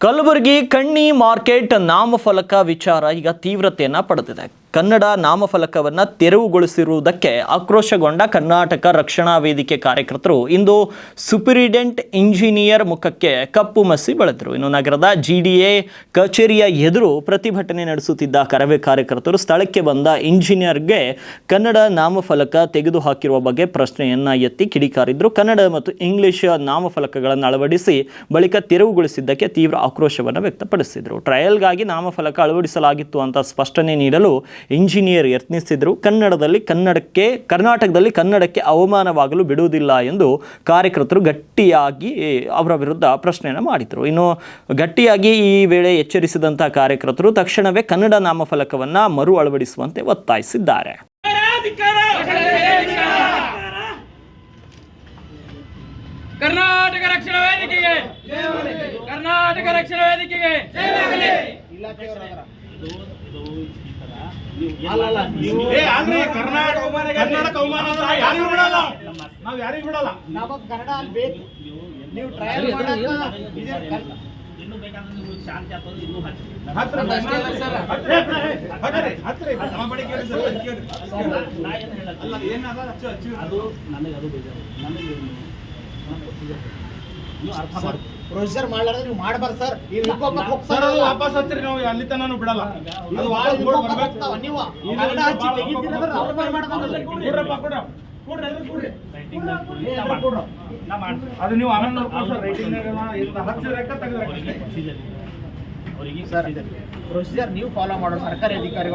ಕಲಬುರಗಿ ಕಣ್ಣಿ ಮಾರ್ಕೆಟ್ ನಾಮಫಲಕ ವಿಚಾರ ಈಗ ತೀವ್ರತೆಯನ್ನು ಪಡೆದಿದೆ. ಕನ್ನಡ ನಾಮಫಲಕವನ್ನು ತೆರವುಗೊಳಿಸಿರುವುದಕ್ಕೆ ಆಕ್ರೋಶಗೊಂಡ ಕರ್ನಾಟಕ ರಕ್ಷಣಾ ವೇದಿಕೆ ಕಾರ್ಯಕರ್ತರು ಇಂದು ಸುಪಿರಿಡೆಂಟ್ ಇಂಜಿನಿಯರ್ ಮುಖಕ್ಕೆ ಕಪ್ಪು ಮಸಿ ಬೆಳೆದರು. ಇನ್ನು ನಗರದ ಜಿಡಿಎ ಕಚೇರಿಯ ಎದುರು ಪ್ರತಿಭಟನೆ ನಡೆಸುತ್ತಿದ್ದ ಕರವೇ ಕಾರ್ಯಕರ್ತರು ಸ್ಥಳಕ್ಕೆ ಬಂದ ಇಂಜಿನಿಯರ್ಗೆ ಕನ್ನಡ ನಾಮಫಲಕ ತೆಗೆದುಹಾಕಿರುವ ಬಗ್ಗೆ ಪ್ರಶ್ನೆಯನ್ನ ಎತ್ತಿ ಕಿಡಿಕಾರಿದ್ರು. ಕನ್ನಡ ಮತ್ತು ಇಂಗ್ಲಿಷ್ ನಾಮಫಲಕಗಳನ್ನು ಅಳವಡಿಸಿ ಬಳಿಕ ತೆರವುಗೊಳಿಸಿದ್ದಕ್ಕೆ ತೀವ್ರ ಆಕ್ರೋಶವನ್ನು ವ್ಯಕ್ತಪಡಿಸಿದರು. ಟ್ರಯಲ್ಗಾಗಿ ನಾಮಫಲಕ ಅಳವಡಿಸಲಾಗಿತ್ತು ಅಂತ ಸ್ಪಷ್ಟನೆ ನೀಡಲು ಇಂಜಿನಿಯರ್ ಯತ್ನಿಸಿದರು ಕನ್ನಡದಲ್ಲಿ ಕನ್ನಡಕ್ಕೆ, ಕರ್ನಾಟಕದಲ್ಲಿ ಕನ್ನಡಕ್ಕೆ ಅವಮಾನವಾಗಲು ಬಿಡುವುದಿಲ್ಲ ಎಂದು ಕಾರ್ಯಕರ್ತರು ಗಟ್ಟಿಯಾಗಿ ಅವರ ವಿರುದ್ಧ ಪ್ರಶ್ನೆಯನ್ನು ಮಾಡಿದರು. ಇನ್ನು ಗಟ್ಟಿಯಾಗಿ ಈ ವೇಳೆ ಎಚ್ಚರಿಸಿದಂಥ ಕಾರ್ಯಕರ್ತರು ತಕ್ಷಣವೇ ಕನ್ನಡ ನಾಮಫಲಕವನ್ನು ಮರು ಅಳವಡಿಸುವಂತೆ ಒತ್ತಾಯಿಸಿದ್ದಾರೆ. ಕರ್ನಾಟಕ ರಕ್ಷಣಾ ವೇದಿಕೆಗೆ, ಕರ್ನಾಟಕ ರಕ್ಷಣಾ ವೇದಿಕೆಗೆ. ಕರ್ನಾಟಕ ಕರ್ನಾಟಕ ಅವಮಾನ ಯಾರಿಗೂ ಬಿಡಲ್ಲ. ನಾವ್ ಯಾರಿಗೂ ಬಿಡಲ್ಲ. ನಮಗ್ ಕನ್ನಡ ಬೇಕು. ನೀವು ಟ್ರಯಲ್ ಮಾಡಾಕ ಇದು ಕನ್- ಹತ್ರ ಹತ್ರಿ, ಹತ್ರಿ, ಹತ್ರಿ. ನಮ್ಮ ಬಳಿ ಕೇಳಿ ಸರ್, ಅಲ್ಲಿ ಕೇಳಿ. ಅಲ್ಲ, ಏನಾದ ಹಚ್ಚು, ಹಚ್ಚು. ಪ್ರೊಸೀಜರ್ ಮಾಡ್ಲಾರ್ದೆ ನೀವು ಮಾಡಬಾರ್ದು ಸರ್ ಈ ವಿಕೋಪಕ್ಕೆ ಸರ್ ಅದು ವಾಪಸ್ ಹತ್ತಿರಿ ನಾವು ಅಲ್ಲಿ ತನಕ ಬಿಡಲ್ಲ ಅದು ಇದು ಭಾಳ ವಾಪಸ್ ವಿಕೋಪಕ್ಕೆ ಬರ್ಬೇಕು. ನೀವು ಕನ್ನಡ ಹಚ್ಚಿ ಭಾಳ ತೆಗಿತೀರಂದ್ರೆ ಅವ್ರ ಮೇಲೆ ಮಾಡೋದಲ್ಲ. ಕೊಡ್ರಪ್ಪ, ಕೊಡ್ರ. ಕೊಡ್ರಿ, ಎಲ್ರು ಕೊಡ್ರಿ. ಎಲ್ರು ಕೊಡ್ರು. ಅದು ನೀವು ಆಮೇಲೆ ನೋಡ್ಕೊಳ್ಳಿ ಸರ್ ರೈಟಿಂಗ್ ಇದು ಹಚ್ಚಿದ್ರಕ್ಕ ತೆಗೆದ್ರಕ್ಕ ಸರ್ ಪ್ರೊಸೀಜರ್ ನೀವು ಫಾಲೋ ಮಾಡೋ ಸರ್ಕಾರಿ ಅಧಿಕಾರಿಗಳು